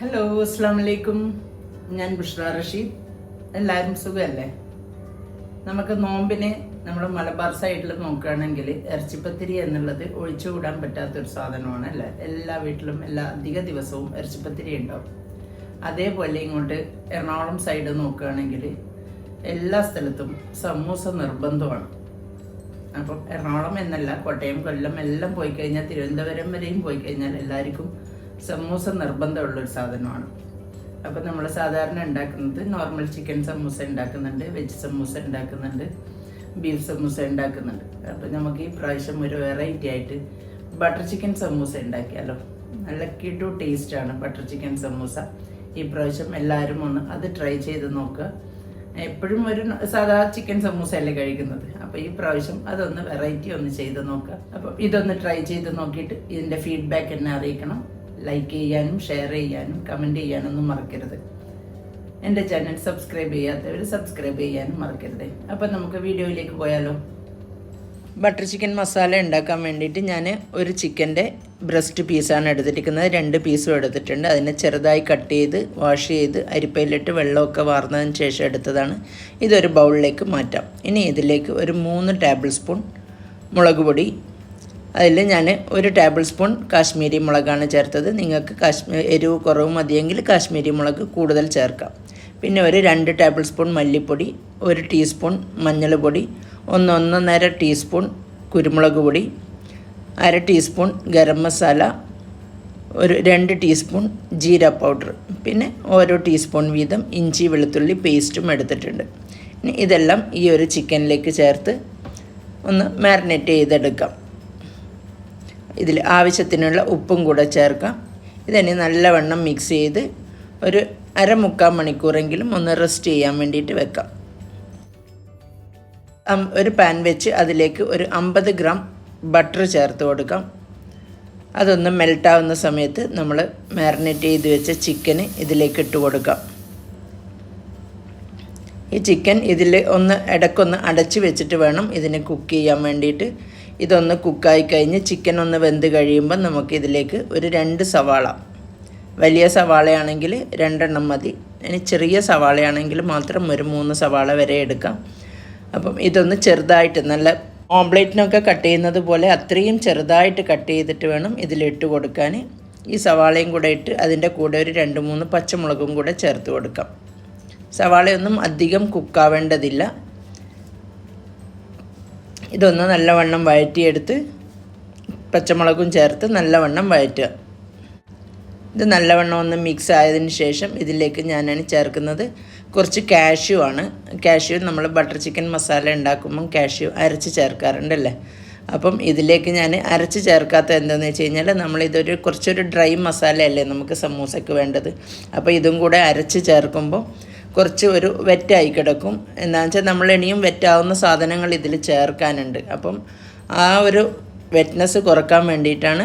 Hello അസ്സാം വലൈക്കും ഞാൻ ബുഷ്ര റഷീദ്. എല്ലാവരും സുഖമല്ലേ? നമുക്ക് നോമ്പിനെ നമ്മൾ മലബാർ സൈഡിൽ നോക്കുകയാണെങ്കിൽ ഇറച്ചിപ്പത്തിരി എന്നുള്ളത് ഒഴിച്ചുകൂടാൻ പറ്റാത്തൊരു സാധനമാണ് അല്ലേ? എല്ലാ വീട്ടിലും എല്ലാ അധിക ദിവസവും ഇറച്ചിപ്പത്തിരി ഉണ്ടാവും. അതേപോലെ ഇങ്ങോട്ട് എറണാകുളം സൈഡ് നോക്കുകയാണെങ്കിൽ എല്ലാ സ്ഥലത്തും സമൂസ നിർബന്ധമാണ്. അപ്പം എറണാകുളം എന്നല്ല കോട്ടയം കൊല്ലം എല്ലാം പോയി കഴിഞ്ഞാൽ തിരുവനന്തപുരം വരെയും പോയി കഴിഞ്ഞാൽ എല്ലാവർക്കും സമൂസ നിർബന്ധമുള്ളൊരു സാധനമാണ്. അപ്പോൾ നമ്മൾ സാധാരണ ഉണ്ടാക്കുന്നത് നോർമൽ ചിക്കൻ സമൂസ ഉണ്ടാക്കുന്നുണ്ട് വെജ് സമൂസ ഉണ്ടാക്കുന്നുണ്ട് ബീഫ് സമൂസ ഉണ്ടാക്കുന്നുണ്ട്. അപ്പോൾ നമുക്ക് ഈ പ്രാവശ്യം ഒരു വെറൈറ്റി ആയിട്ട് ബട്ടർ ചിക്കൻ സമൂസ ഉണ്ടാക്കിയാലോ? നല്ല കിടു ടേസ്റ്റാണ് ബട്ടർ ചിക്കൻ സമൂസ. ഈ പ്രാവശ്യം എല്ലാവരും ഒന്ന് അത് ട്രൈ ചെയ്ത് നോക്കുക. എപ്പോഴും ഒരു സാധാ ചിക്കൻ സമൂസ അല്ലേ കഴിക്കുന്നത്? അപ്പോൾ ഈ പ്രാവശ്യം അതൊന്ന് വെറൈറ്റി ഒന്ന് ചെയ്ത് നോക്കുക. അപ്പോൾ ഇതൊന്ന് ട്രൈ ചെയ്ത് നോക്കിയിട്ട് ഇതിന്റെ ഫീഡ്ബാക്ക് എന്നെ അറിയിക്കണം. ലൈക്ക് ചെയ്യാനും ഷെയർ ചെയ്യാനും കമന്റ് ചെയ്യാനൊന്നും മറക്കരുത്. എന്റെ ചാനൽ സബ്സ്ക്രൈബ് ചെയ്യാത്തവർ സബ്സ്ക്രൈബ് ചെയ്യാനും മറക്കരുത്. അപ്പം നമുക്ക് വീഡിയോയിലേക്ക് പോയാലോ? ബട്ടർ ചിക്കൻ മസാല ഉണ്ടാക്കാൻ വേണ്ടിയിട്ട് ഞാൻ ഒരു ചിക്കന്റെ ബ്രസ്റ്റ് പീസാണ് എടുത്തിരിക്കുന്നത്. രണ്ട് പീസും എടുത്തിട്ടുണ്ട്. അതിനെ ചെറുതായി കട്ട് ചെയ്ത് വാഷ് ചെയ്ത് അരിപ്പയിലിട്ട് വെള്ളമൊക്കെ വാർന്നതിന് ശേഷം എടുത്തതാണ്. ഇതൊരു ബൗളിലേക്ക് മാറ്റാം. ഇനി ഇതിലേക്ക് ഒരു മൂന്ന് ടേബിൾ സ്പൂൺ മുളക് പൊടി അതിൽ ഞാൻ ഒരു ടേബിൾ സ്പൂൺ കാശ്മീരി മുളകാണ് ചേർത്തത്. നിങ്ങൾക്ക് കാശ്മീർ എരിവ് കുറവ് മതിയെങ്കിൽ കാശ്മീരി മുളക് കൂടുതൽ ചേർക്കാം. പിന്നെ ഒരു രണ്ട് ടേബിൾ സ്പൂൺ മല്ലിപ്പൊടി ഒരു ടീസ്പൂൺ മഞ്ഞൾ പൊടി ഒന്ന് ഒന്നൊന്നര ടീസ്പൂൺ കുരുമുളക് പൊടി അര ടീസ്പൂൺ ഗരം മസാല ഒരു രണ്ട് ടീസ്പൂൺ ജീര പൗഡർ പിന്നെ ഓരോ ടീസ്പൂൺ വീതം ഇഞ്ചി വെളുത്തുള്ളി പേസ്റ്റും എടുത്തിട്ടുണ്ട്. ഇനി ഇതെല്ലാം ഈ ഒരു ചിക്കനിലേക്ക് ചേർത്ത് ഒന്ന് മാരിനേറ്റ് ചെയ്തെടുക്കാം. ഇതിൽ ആവശ്യത്തിനുള്ള ഉപ്പും കൂടെ ചേർക്കാം. ഇതെന്നെ നല്ലവണ്ണം മിക്സ് ചെയ്ത് ഒരു അരമുക്കാൽ മണിക്കൂറെങ്കിലും ഒന്ന് റെസ്റ്റ് ചെയ്യാൻ വേണ്ടിയിട്ട് വെക്കാം. ഒരു പാൻ വെച്ച് അതിലേക്ക് ഒരു അമ്പത് ഗ്രാം ബട്ടർ ചേർത്ത് കൊടുക്കാം. അതൊന്ന് മെൽട്ടാവുന്ന സമയത്ത് നമ്മൾ മാരിനേറ്റ് ചെയ്ത് വെച്ച ചിക്കന് ഇതിലേക്ക് ഇട്ട് കൊടുക്കാം. ഈ ചിക്കൻ ഇതിൽ ഒന്ന് ഇടയ്ക്കൊന്ന് അടച്ച് വെച്ചിട്ട് വേണം ഇതിനെ കുക്ക് ചെയ്യാൻ വേണ്ടിയിട്ട്. ഇതൊന്ന് കുക്കായി കഴിഞ്ഞ് ചിക്കൻ ഒന്ന് വെന്ത് കഴിയുമ്പോൾ നമുക്ക് ഇതിലേക്ക് ഒരു രണ്ട് സവാള. വലിയ സവാളയാണെങ്കിൽ രണ്ടെണ്ണം മതി. ഇനി ചെറിയ സവാളയാണെങ്കിൽ മാത്രം ഒരു മൂന്ന് സവാള വരെ എടുക്കാം. അപ്പം ഇതൊന്ന് ചെറുതായിട്ട് നല്ല ഓംപ്ലേറ്റിനൊക്കെ കട്ട് ചെയ്യുന്നത് പോലെ അത്രയും ചെറുതായിട്ട് കട്ട് ചെയ്തിട്ട് വേണം ഇതിലിട്ട് കൊടുക്കാൻ. ഈ സവാളയും കൂടെ ഇട്ട് അതിന്റെ കൂടെ ഒരു രണ്ട് മൂന്ന് പച്ചമുളകും കൂടെ ചേർത്ത് കൊടുക്കാം. സവാളയൊന്നും അധികം കുക്കാവേണ്ടതില്ല ഇതൊന്ന് നല്ലവണ്ണം വഴറ്റിയെടുത്ത് പച്ചമുളകും ചേർത്ത് നല്ലവണ്ണം വഴറ്റുക. ഇത് നല്ലവണ്ണം ഒന്ന് മിക്സ് ആയതിന് ശേഷം ഇതിലേക്ക് ഞാനാണ് ചേർക്കുന്നത്. കുറച്ച് കാഷ്യൂ ആണ്. കാഷ്യൂ നമ്മൾ ബട്ടർ ചിക്കൻ മസാല ഉണ്ടാക്കുമ്പം കാഷ്യൂ അരച്ച് ചേർക്കാറുണ്ടല്ലേ അപ്പം ഇതിലേക്ക് ഞാൻ അരച്ച് ചേർക്കാത്ത എന്താണെന്ന് വെച്ച് കഴിഞ്ഞാൽ നമ്മളിതൊരു കുറച്ചൊരു ഡ്രൈ മസാലയല്ലേ നമുക്ക് സമൂസയ്ക്ക് വേണ്ടത്. അപ്പോൾ ഇതും കൂടെ അരച്ച് ചേർക്കുമ്പോൾ കുറച്ച് ഒരു വെറ്റായി കിടക്കും. എന്താണെന്ന് വെച്ചാൽ നമ്മൾ ഇനിയും വെറ്റാവുന്ന സാധനങ്ങൾ ഇതിൽ ചേർക്കാനുണ്ട്. അപ്പം ആ ഒരു വെറ്റ്നസ് കുറയ്ക്കാൻ വേണ്ടിയിട്ടാണ്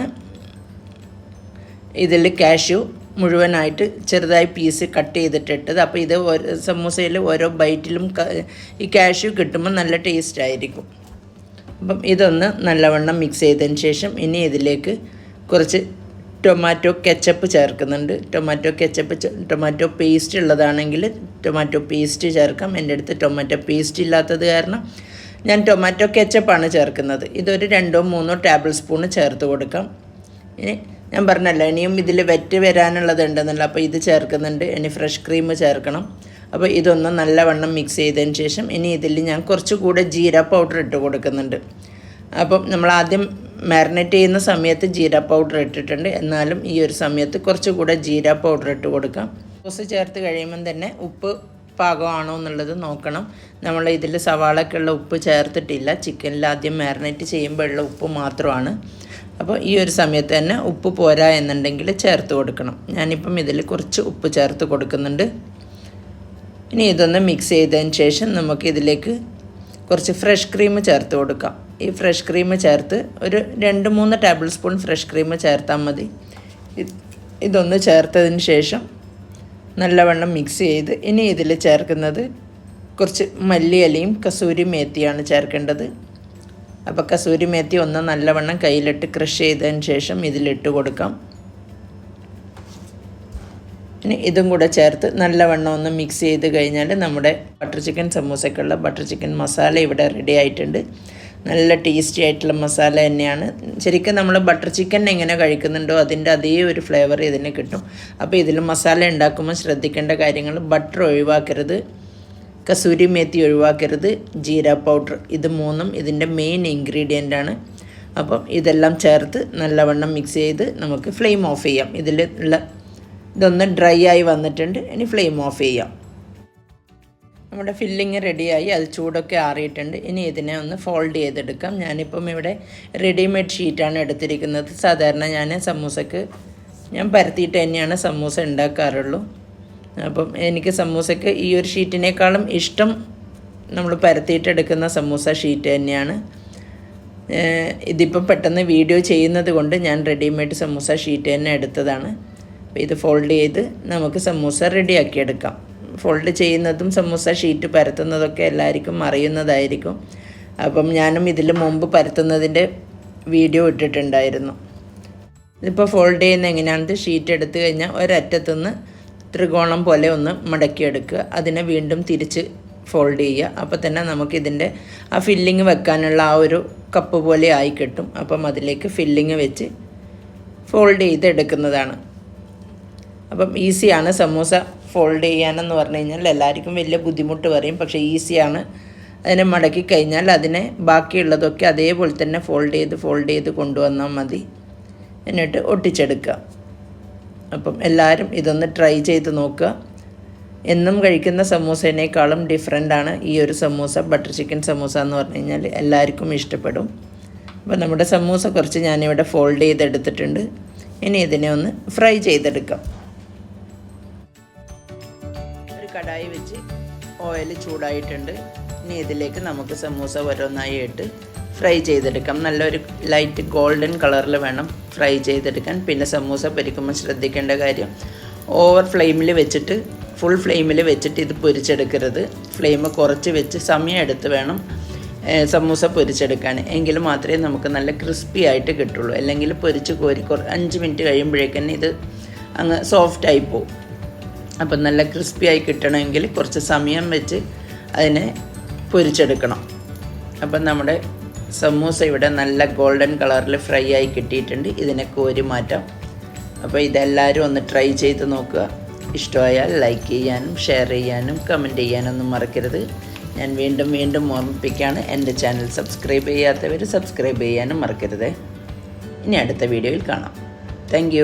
ഇതിൽ കാഷ്യൂ മുഴുവനായിട്ട് ചെറുതായി പീസ് കട്ട് ചെയ്തിട്ടിട്ടത്. അപ്പോൾ ഇത് സമൂസയിൽ ഓരോ ബൈറ്റിലും ഈ കാഷ്യൂ കിട്ടുമ്പോൾ നല്ല ടേസ്റ്റ് ആയിരിക്കും. അപ്പം ഇതൊന്ന് നല്ലവണ്ണം മിക്സ് ചെയ്തതിന് ശേഷം ഇനി ഇതിലേക്ക് കുറച്ച് ടൊമാറ്റോ കെച്ചപ്പ് ചേർക്കുന്നുണ്ട്. ടൊമാറ്റോ കെച്ചപ്പ് ടൊമാറ്റോ പേസ്റ്റ് ഉള്ളതാണെങ്കിൽ ടൊമാറ്റോ പേസ്റ്റ് ചേർക്കാം. എന്റെ അടുത്ത് ടൊമാറ്റോ പേസ്റ്റ് ഇല്ലാത്തത് കാരണം ഞാൻ ടൊമാറ്റോ കെച്ചപ്പാണ് ചേർക്കുന്നത്. ഇതൊരു രണ്ടോ മൂന്നോ ടേബിൾ സ്പൂൺ ചേർത്ത് കൊടുക്കാം. ഇനി ഞാൻ പറഞ്ഞല്ലോ ഇനിയും ഇതിൽ വെറ്റ് വരാനുള്ളതുണ്ടെന്നല്ലോ അപ്പോൾ ഇത് ചേർക്കുന്നുണ്ട്. ഇനി ഫ്രഷ് ക്രീം ചേർക്കണം. അപ്പോൾ ഇതൊന്ന് നല്ലവണ്ണം മിക്സ് ചെയ്തതിന് ശേഷം ഇനി ഇതിൽ ഞാൻ കുറച്ചുകൂടെ ജീര പൗഡർ ഇട്ട് കൊടുക്കുന്നുണ്ട്. അപ്പം നമ്മൾ ആദ്യം മാരിനേറ്റ് ചെയ്യുന്ന സമയത്ത് ജീര പൗഡർ ഇട്ടിട്ടുണ്ട്. എന്നാലും ഈ ഒരു സമയത്ത് കുറച്ചുകൂടെ ജീര പൗഡർ ഇട്ട് കൊടുക്കാം. സോസ് ചേർത്ത് കഴിയുമ്പം തന്നെ ഉപ്പ് പാകമാണോ എന്നുള്ളത് നോക്കണം. നമ്മൾ ഇതിൽ സവാളക്കുള്ള ഉപ്പ് ചേർത്തിട്ടില്ല. ചിക്കനിൽ ആദ്യം മാരിനേറ്റ് ചെയ്യുമ്പോഴുള്ള ഉപ്പ് മാത്രമാണ്. അപ്പോൾ ഈ ഒരു സമയത്ത് തന്നെ ഉപ്പ് പോരാ എന്നുണ്ടെങ്കിൽ ചേർത്ത് കൊടുക്കണം. ഞാനിപ്പം ഇതിൽ കുറച്ച് ഉപ്പ് ചേർത്ത് കൊടുക്കുന്നുണ്ട്. ഇനി ഇതൊന്ന് മിക്സ് ചെയ്തതിന് ശേഷം നമുക്ക് ഇതിലേക്ക് കുറച്ച് ഫ്രഷ് ക്രീം ചേർത്ത് കൊടുക്കാം. ഈ ഫ്രഷ് ക്രീം ചേർത്ത് ഒരു രണ്ട് മൂന്ന് ടേബിൾ സ്പൂൺ ഫ്രഷ് ക്രീം ചേർത്താൽ മതി. ഇത് ഇതൊന്ന് ചേർത്തതിന് ശേഷം നല്ലവണ്ണം മിക്സ് ചെയ്ത് ഇനി ഇതിൽ ചേർക്കുന്നത് കുറച്ച് മല്ലിയിലയും കസൂരി മേത്തിയാണ് ചേർക്കേണ്ടത്. അപ്പോൾ കസൂരി മേത്തി ഒന്ന് നല്ലവണ്ണം കയ്യിലിട്ട് ക്രഷ് ചെയ്തതിന് ശേഷം ഇതിലിട്ട് കൊടുക്കാം. ഇനി ഇതും കൂടെ ചേർത്ത് നല്ലവണ്ണം ഒന്ന് മിക്സ് ചെയ്ത് കഴിഞ്ഞാൽ നമ്മുടെ ബട്ടർ ചിക്കൻ സമൂസയ്ക്കുള്ള ബട്ടർ ചിക്കൻ മസാല ഇവിടെ റെഡി ആയിട്ടുണ്ട്. നല്ല ടേസ്റ്റി ആയിട്ടുള്ള മസാല തന്നെയാണ്. ശരിക്കും നമ്മൾ ബട്ടർ ചിക്കൻ എങ്ങനെ കഴിക്കുന്നുണ്ടോ അതിന്റെ അതേ ഒരു ഫ്ലേവർ ഇതിന് കിട്ടും. അപ്പോൾ ഇതിൽ മസാല ഉണ്ടാക്കുമ്പോൾ ശ്രദ്ധിക്കേണ്ട കാര്യങ്ങൾ ബട്ടർ ഒഴിവാക്കരുത് കസൂരി മേത്തി ഒഴിവാക്കരുത് ജീര പൗഡർ ഇത് മൂന്നും ഇതിന്റെ മെയിൻ ഇൻഗ്രീഡിയന്റ് ആണ്. അപ്പം ഇതെല്ലാം ചേർത്ത് നല്ലവണ്ണം മിക്സ് ചെയ്ത് നമുക്ക് ഫ്ലെയിം ഓഫ് ചെയ്യാം. ഇതിൽ ഇതൊന്ന് ഡ്രൈ ആയി വന്നിട്ടുണ്ട് ഇനി ഫ്ലെയിം ഓഫ് ചെയ്യാം. നമ്മുടെ ഫില്ലിങ് റെഡിയായി അത് ചൂടൊക്കെ ആറിയിട്ടുണ്ട്. ഇനി ഇതിനെ ഒന്ന് ഫോൾഡ് ചെയ്തെടുക്കാം. ഞാനിപ്പം ഇവിടെ റെഡിമെയ്ഡ് ഷീറ്റാണ് എടുത്തിരിക്കുന്നത്. സാധാരണ ഞാൻ സമൂസക്ക് ഞാൻ പരത്തിയിട്ട് തന്നെയാണ് സമൂസ ഉണ്ടാക്കാറുള്ളൂ. അപ്പം എനിക്ക് സമൂസക്ക് ഈ ഒരു ഷീറ്റിനേക്കാളും ഇഷ്ടം നമ്മൾ പരത്തിയിട്ടെടുക്കുന്ന സമൂസ ഷീറ്റ് തന്നെയാണ്. ഇതിപ്പം പെട്ടെന്ന് വീഡിയോ ചെയ്യുന്നത് കൊണ്ട് ഞാൻ റെഡിമെയ്ഡ് സമൂസ ഷീറ്റ് തന്നെ എടുത്തതാണ്. അപ്പോൾ ഇത് ഫോൾഡ് ചെയ്ത് നമുക്ക് സമൂസ റെഡിയാക്കി എടുക്കാം. ഫോൾഡ് ചെയ്യുന്നതും സമൂസ ഷീറ്റ് പരത്തുന്നതൊക്കെ എല്ലാവർക്കും അറിയുന്നതായിരിക്കും. അപ്പം ഞാനും ഇതിൽ മുമ്പ് പരത്തുന്നതിന്റെ വീഡിയോ ഇട്ടിട്ടുണ്ടായിരുന്നു. ഇതിപ്പോൾ ഫോൾഡ് ചെയ്യുന്ന എങ്ങനെയാണെന്ന് ഷീറ്റ് എടുത്തു കഴിഞ്ഞാൽ ഒരറ്റത്തുനിന്ന് ത്രികോണം പോലെ ഒന്ന് മടക്കിയെടുക്കുക. അതിനെ വീണ്ടും തിരിച്ച് ഫോൾഡ് ചെയ്യുക. അപ്പോൾ തന്നെ നമുക്കിതിന്റെ ആ ഫില്ലിങ് വെക്കാനുള്ള ആ ഒരു കപ്പ് പോലെ ആയി കിട്ടും. അപ്പം അതിലേക്ക് ഫില്ലിങ് വെച്ച് ഫോൾഡ് ചെയ്ത് എടുക്കുന്നതാണ് അപ്പം ഈസിയാണ് സമൂസ ഫോൾഡ് ചെയ്യാനെന്ന് പറഞ്ഞു കഴിഞ്ഞാൽ എല്ലാവർക്കും വലിയ ബുദ്ധിമുട്ട് പറയും. പക്ഷേ ഈസിയാണ്. അതിനെ മടക്കി കഴിഞ്ഞാൽ അതിനെ ബാക്കിയുള്ളതൊക്കെ അതേപോലെ തന്നെ ഫോൾഡ് ചെയ്ത് ഫോൾഡ് ചെയ്ത് കൊണ്ടുവന്നാൽ മതി. എന്നിട്ട് ഒട്ടിച്ചെടുക്കുക. അപ്പം എല്ലാവരും ഇതൊന്ന് ട്രൈ ചെയ്ത് നോക്കുക. എന്നും കഴിക്കുന്ന സമൂസേനേക്കാളും ഡിഫറെന്റാണ് ഈ ഒരു സമൂസ ബട്ടർ ചിക്കൻ സമൂസ എന്ന് പറഞ്ഞു കഴിഞ്ഞാൽ എല്ലാവർക്കും ഇഷ്ടപ്പെടും. അപ്പോൾ നമ്മുടെ സമൂസ കുറച്ച് ഞാനിവിടെ ഫോൾഡ് ചെയ്തെടുത്തിട്ടുണ്ട്. ഇനി ഇതിനെ ഒന്ന് ഫ്രൈ ചെയ്തെടുക്കാം. കടായി വെച്ച് ഓയിൽ ചൂടായിട്ടുണ്ട്. ഇനി ഇതിലേക്ക് നമുക്ക് സമൂസ ഓരോന്നായി ഇട്ട് ഫ്രൈ ചെയ്തെടുക്കാം. നല്ലൊരു ലൈറ്റ് ഗോൾഡൻ കളറിൽ വേണം ഫ്രൈ ചെയ്തെടുക്കാൻ. പിന്നെ സമൂസ പൊരിക്കുമ്പോൾ ശ്രദ്ധിക്കേണ്ട കാര്യം ഓവർ ഫ്ലെയിമിൽ വെച്ചിട്ട് ഫുൾ ഫ്ലെയിമിൽ വെച്ചിട്ട് ഇത് പൊരിച്ചെടുക്കരുത്. ഫ്ലെയിം കുറച്ച് വെച്ച് സമയം എടുത്ത് വേണം സമൂസ പൊരിച്ചെടുക്കാൻ. എങ്കിൽ മാത്രമേ നമുക്ക് നല്ല ക്രിസ്പി ആയിട്ട് കിട്ടുള്ളൂ. അല്ലെങ്കിൽ പൊരിച്ച് കോരി കുറ അഞ്ച് മിനിറ്റ് കഴിയുമ്പോഴേക്കന്നെ ഇത് അങ്ങ് സോഫ്റ്റായി പോകും അപ്പം നല്ല ക്രിസ്പി ആയി കിട്ടണമെങ്കിൽ കുറച്ച് സമയം വെച്ച് അതിനെ പൊരിച്ചെടുക്കണം. അപ്പം നമ്മുടെ സമൂസ ഇവിടെ നല്ല ഗോൾഡൻ കളറിൽ ഫ്രൈ ആയി കിട്ടിയിട്ടുണ്ട്. ഇതിനെ കോരി മാറ്റാം. അപ്പോൾ ഇതെല്ലാവരും ഒന്ന് ട്രൈ ചെയ്ത് നോക്കുക. ഇഷ്ടമായാൽ ലൈക്ക് ചെയ്യാനും ഷെയർ ചെയ്യാനും കമന്റ് ചെയ്യാനൊന്നും മറക്കരുത്. ഞാൻ വീണ്ടും വീണ്ടും ഓർമ്മിപ്പിക്കുകയാണ് എന്റെ ചാനൽ സബ്സ്ക്രൈബ് ചെയ്യാത്തവർ സബ്സ്ക്രൈബ് ചെയ്യാനും മറക്കരുത്. ഇനി അടുത്ത വീഡിയോയിൽ കാണാം. താങ്ക്